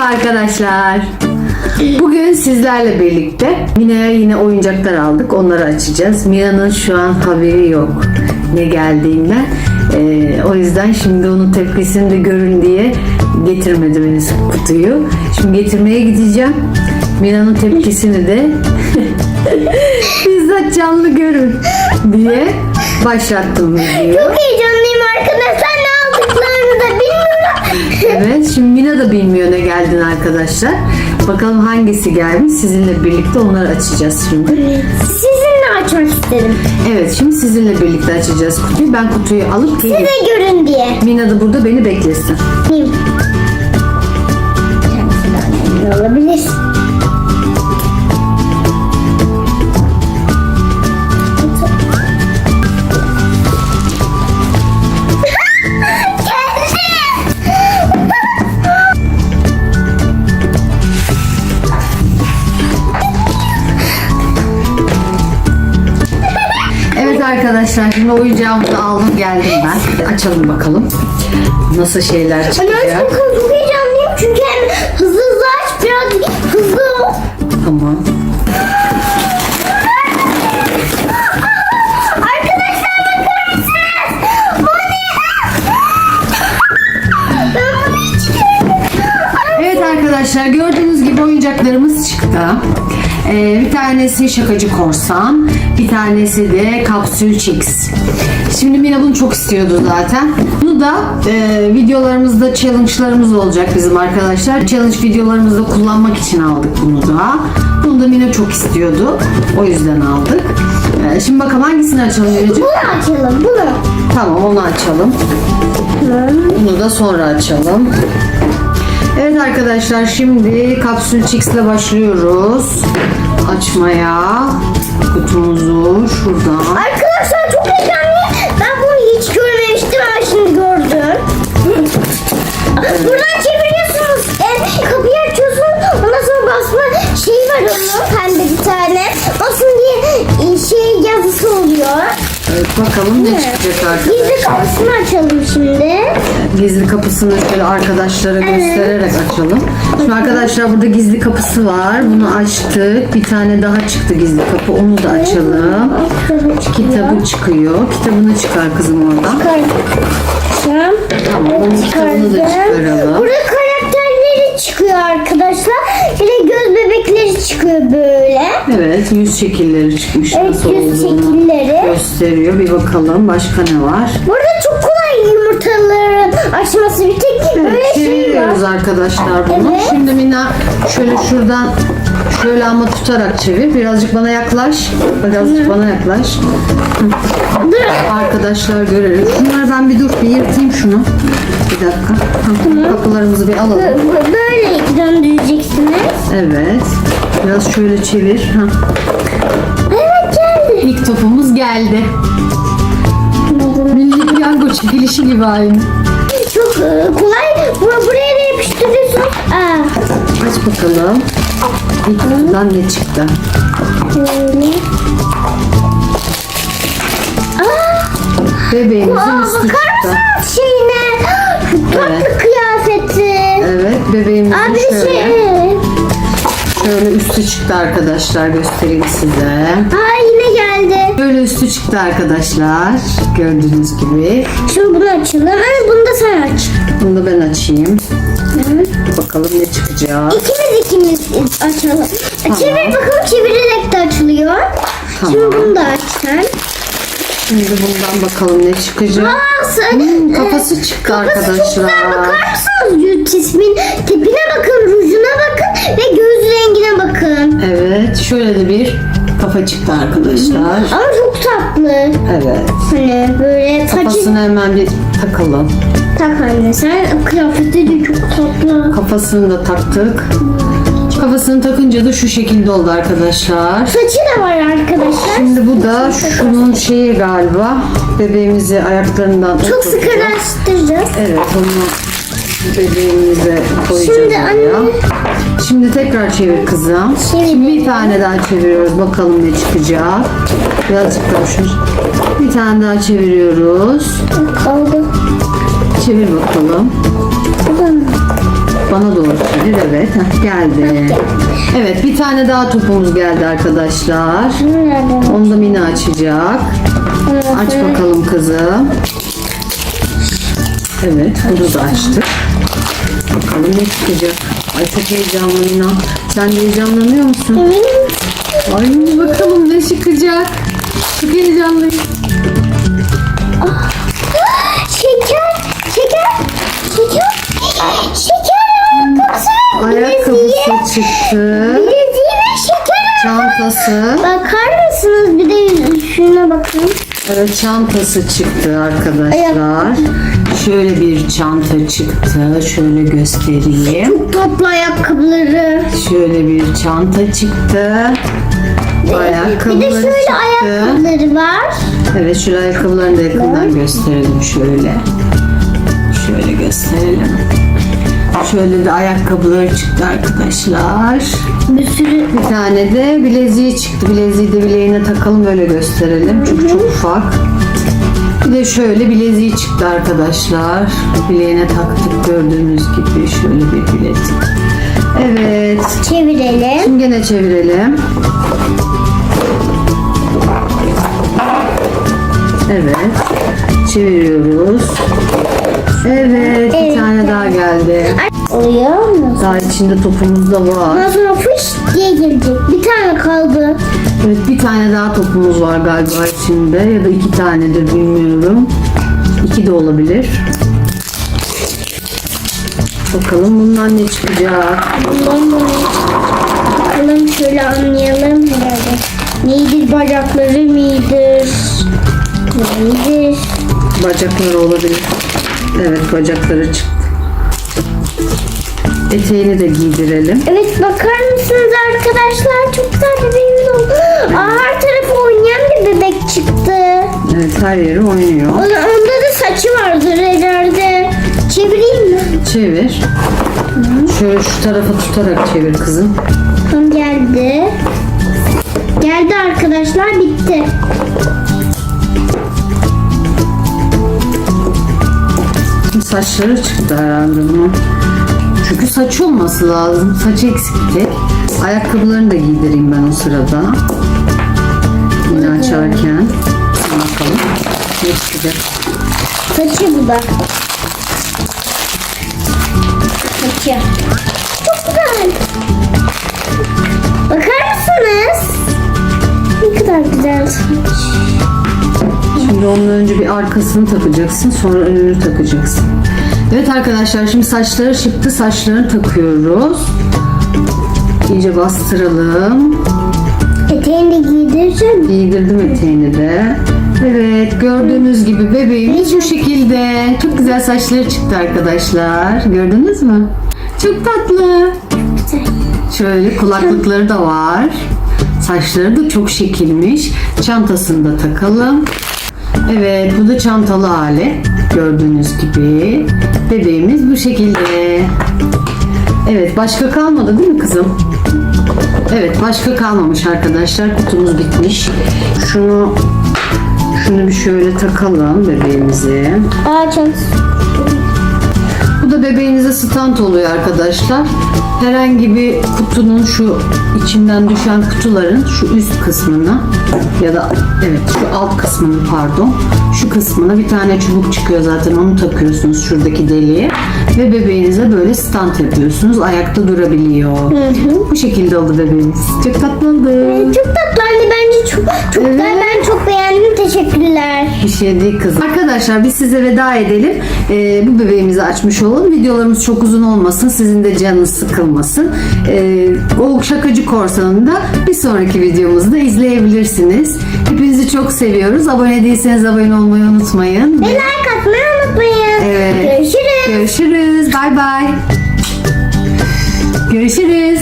arkadaşlar. Bugün sizlerle birlikte Mina'ya yine oyuncaklar aldık. Onları açacağız. Mina'nın şu an haberi yok ne geldiğinden. Ee, o yüzden şimdi onun tepkisini de görün diye getirmedim henüz kutuyu. Şimdi getirmeye gideceğim. Mina'nın tepkisini de bizzat canlı görün diye başlattım videoyu. Çok heyecanlıyım arkadaşlar. Evet şimdi Mina da bilmiyor ne geldiğini arkadaşlar. Bakalım hangisi gelmiş sizinle birlikte onları açacağız şimdi. Sizinle açmak istedim. Evet şimdi sizinle birlikte açacağız kutuyu. Ben kutuyu alıp geleyim. Size görün diye. Mina da burada beni beklesin. Kendisi de olabilir. Şimdi oyuncağımızı aldım geldim ben. Açalım bakalım. Nasıl şeyler çıkacak. çok, heyecanlıyım çünkü hem hızlı hızlı aç biraz hızlı. Tamam. Arkadaşlar gördüğünüz gibi oyuncaklarımız çıktı. Ee, bir tanesi şakacı korsan, bir tanesi de kapsül chicks. Şimdi Mina bunu çok istiyordu zaten. Bunu da e, videolarımızda challenge'larımız olacak bizim arkadaşlar. Challenge videolarımızda kullanmak için aldık bunu da. Bunu da Mina çok istiyordu. O yüzden aldık. Ee, şimdi bakalım hangisini açalım Mina'cığım? Bunu açalım bunu. Tamam onu açalım. Bunu da sonra açalım. Arkadaşlar şimdi kapsül Chix'le başlıyoruz. Açmaya kutumuzu şuradan. Arkadaşlar çok Evet bakalım ne çıkacak Gizli arkadaşlar. kapısını açalım şimdi. Gizli kapısını şöyle arkadaşlara göstererek açalım. Şimdi arkadaşlar burada gizli kapısı var. Bunu açtık. Bir tane daha çıktı gizli kapı. Onu da açalım. Kitabı çıkıyor. Kitabını çıkar kızım oradan. Çıkartacağım. Tamam onun kitabını da çıkaralım. Çıkıyor arkadaşlar. Bir de göz bebekleri çıkıyor böyle. Evet yüz şekilleri çıkmış. Evet Nasıl göz olduğunu şekilleri. gösteriyor. Bir bakalım başka ne var? Burada çok kolay yumurtaların açması bir tek Evet, böyle şey var. arkadaşlar bunu. Evet. Şimdi Mina şöyle şuradan şöyle ama tutarak çevir. Birazcık bana yaklaş. Birazcık bana yaklaş. Arkadaşlar görelim. Şunları ben bir dur bir yırtayım şunu. Bir dakika. Hı, Kapılarımızı bir alalım. Bö- bö- Böyle döndüreceksiniz. Evet. Biraz şöyle çevir. Hı. Evet geldi. İlk topumuz geldi. Milli piyango çekilişi gibi aynı. Çok e, kolay. Bur- buraya da yapıştırıyorsun. Aa, Aç bakalım. Kutudan ne çıktı? böyle. Aa, Bebeğimizin aa, üstü çıktı. şeyine? Tatlı Evet. kıyafeti. Evet bebeğimizin Abi şöyle, şey. şöyle üstü çıktı arkadaşlar göstereyim size. Aa yine geldi. Böyle üstü çıktı arkadaşlar gördüğünüz gibi. Şimdi bunu açalım. Bunu da sen aç. Bunu da ben açayım. Bakalım ne çıkacak. İkimiz ikimiz açalım. Çevir bakalım çevirerek de açılıyor. Tamam. Şimdi bunu da aç sen. Şimdi bundan bakalım ne çıkacak. Aa, sen, Hmm, e, kafası çıktı kafası çok arkadaşlar. güzel. Bakar mısınız? Yüz Cismin tipine bakın, rujuna bakın ve göz rengine bakın. Evet şöyle de bir kafa çıktı arkadaşlar. Ama çok tatlı. Evet. Hani böyle saçı Kafasını hemen bir takalım. Tak anne sen. Kıyafeti de çok tatlı. Kafasını da taktık. Kafasını takınca da şu şekilde oldu arkadaşlar. Saçı da var arkadaşlar. Şimdi bu da şunun şeyi galiba. Bebeğimizi ayaklarından Çok oturtacak. sıkılaştıracağız. Evet onu bebeğimize koyacağız Şimdi oraya. anne- Şimdi tekrar çevir kızım. Şimdi bir tane daha çeviriyoruz. Bakalım ne çıkacak. Birazcık daha şunu. Bir tane daha çeviriyoruz. Oldu. Çevir bakalım. Bu da mı? bana doğru çevir. Evet heh, geldi. Evet bir tane daha topumuz geldi arkadaşlar. Nerede? Onu da Mina açacak. Aç bakalım kızım. Evet bunu da açtık. Bakalım ne çıkacak. Ay çok heyecanlı Mina. Sen de heyecanlanıyor musun? Ay bakalım ne çıkacak. Çok heyecanlıyım. Şeker, şeker, şeker, ayakkabısı. Ayakkabısı çıktı. Bileziği ve şeker Çantası. Bakar mısınız? Bir de şuna bakın. Evet çantası çıktı arkadaşlar. Şöyle bir çanta çıktı. Şöyle göstereyim. Toplu ayakkabıları. Şöyle bir çanta çıktı. Bir Ayakkabıları de şöyle çıktı. ayakkabıları var. Evet şu ayakkabılarını da yakından gösterelim şöyle. Şöyle gösterelim. Şöyle de ayakkabıları çıktı arkadaşlar. Bir sürü Bir tane de bileziği çıktı. Bileziği de bileğine takalım öyle gösterelim. Çünkü çok ufak. Bir de şöyle bileziği çıktı arkadaşlar. Bileğine taktık gördüğünüz gibi şöyle bir bilezik. Evet. çevirelim. Şimdi gene çevirelim. Evet. Çeviriyoruz. Evet. Bir Evet. tane daha geldi. Oluyor mu? Daha içinde topumuz da var. Ondan sonra fış diye gelecek. Bir tane kaldı. Evet bir tane daha topumuz var galiba içinde ya da iki tanedir bilmiyorum. İki de olabilir. Bakalım bundan ne çıkacak? Bundan böyle bakalım şöyle anlayalım herhalde. Neydir bacakları mıdır? Neydir? Bacakları olabilir. Evet bacakları çıktı. Eteğini de giydirelim. Evet bakar mısınız arkadaşlar? Çok güzel bebeğimiz oldu. Aa, her tarafı oynayan bir bebek çıktı. Evet her yeri oynuyor. Onda, onda da saçı vardır herhalde. Çevireyim mi? Çevir. Şöyle şu tarafa tutarak çevir kızım. Tam geldi. Geldi arkadaşlar bitti. Saçları çıktı herhalde bunun. Çünkü saç olması lazım. Saç eksikti. Ayakkabılarını da giydireyim ben o sırada. Yine açarken. Bakalım. Ne çıkacak? Saçı bu da. Saçı. Çok güzel. Bakar mısınız? Ne kadar güzel saç. Şimdi onun önce bir arkasını takacaksın. Sonra önünü takacaksın. Evet arkadaşlar şimdi saçları çıktı. Saçlarını takıyoruz. İyice bastıralım. Eteğini de giydireceğim. Giydirdim eteğini de. Evet gördüğünüz gibi bebeğimiz bu şekilde. Çok güzel saçları çıktı arkadaşlar. Gördünüz mü? Çok tatlı. Şöyle kulaklıkları da var. Saçları da çok şekilmiş. Çantasını da takalım. Evet bu da çantalı hali. Gördüğünüz gibi. Bebeğimiz bu şekilde. Evet başka kalmadı değil mi kızım? Evet başka kalmamış arkadaşlar. Kutumuz bitmiş. Şunu şunu bir şöyle takalım bebeğimize. Aa çantası. Bu da bebeğinize stand oluyor arkadaşlar. Herhangi bir kutunun şu içinden düşen kutuların şu üst kısmına ya da evet şu alt kısmını pardon şu kısmına bir tane çubuk çıkıyor zaten onu takıyorsunuz şuradaki deliğe ve bebeğinize böyle stand yapıyorsunuz ayakta durabiliyor. Bu şekilde oldu bebeğimiz. Çok tatlı oldu. Çok tatlı anne bence çok çok Evet. Ben çok beğendim. Teşekkürler. Bir şey değil kızım. Arkadaşlar biz size veda edelim. Ee, bu bebeğimizi açmış olalım. Videolarımız çok uzun olmasın. Sizin de canınız sıkılmasın. Ee, o şakacı korsanını da bir sonraki videomuzda izleyebilirsiniz. Hepinizi çok seviyoruz. Abone değilseniz abone olmayı unutmayın. Ve like atmayı unutmayın. Evet. Görüşürüz. Görüşürüz. Bay bay. Görüşürüz.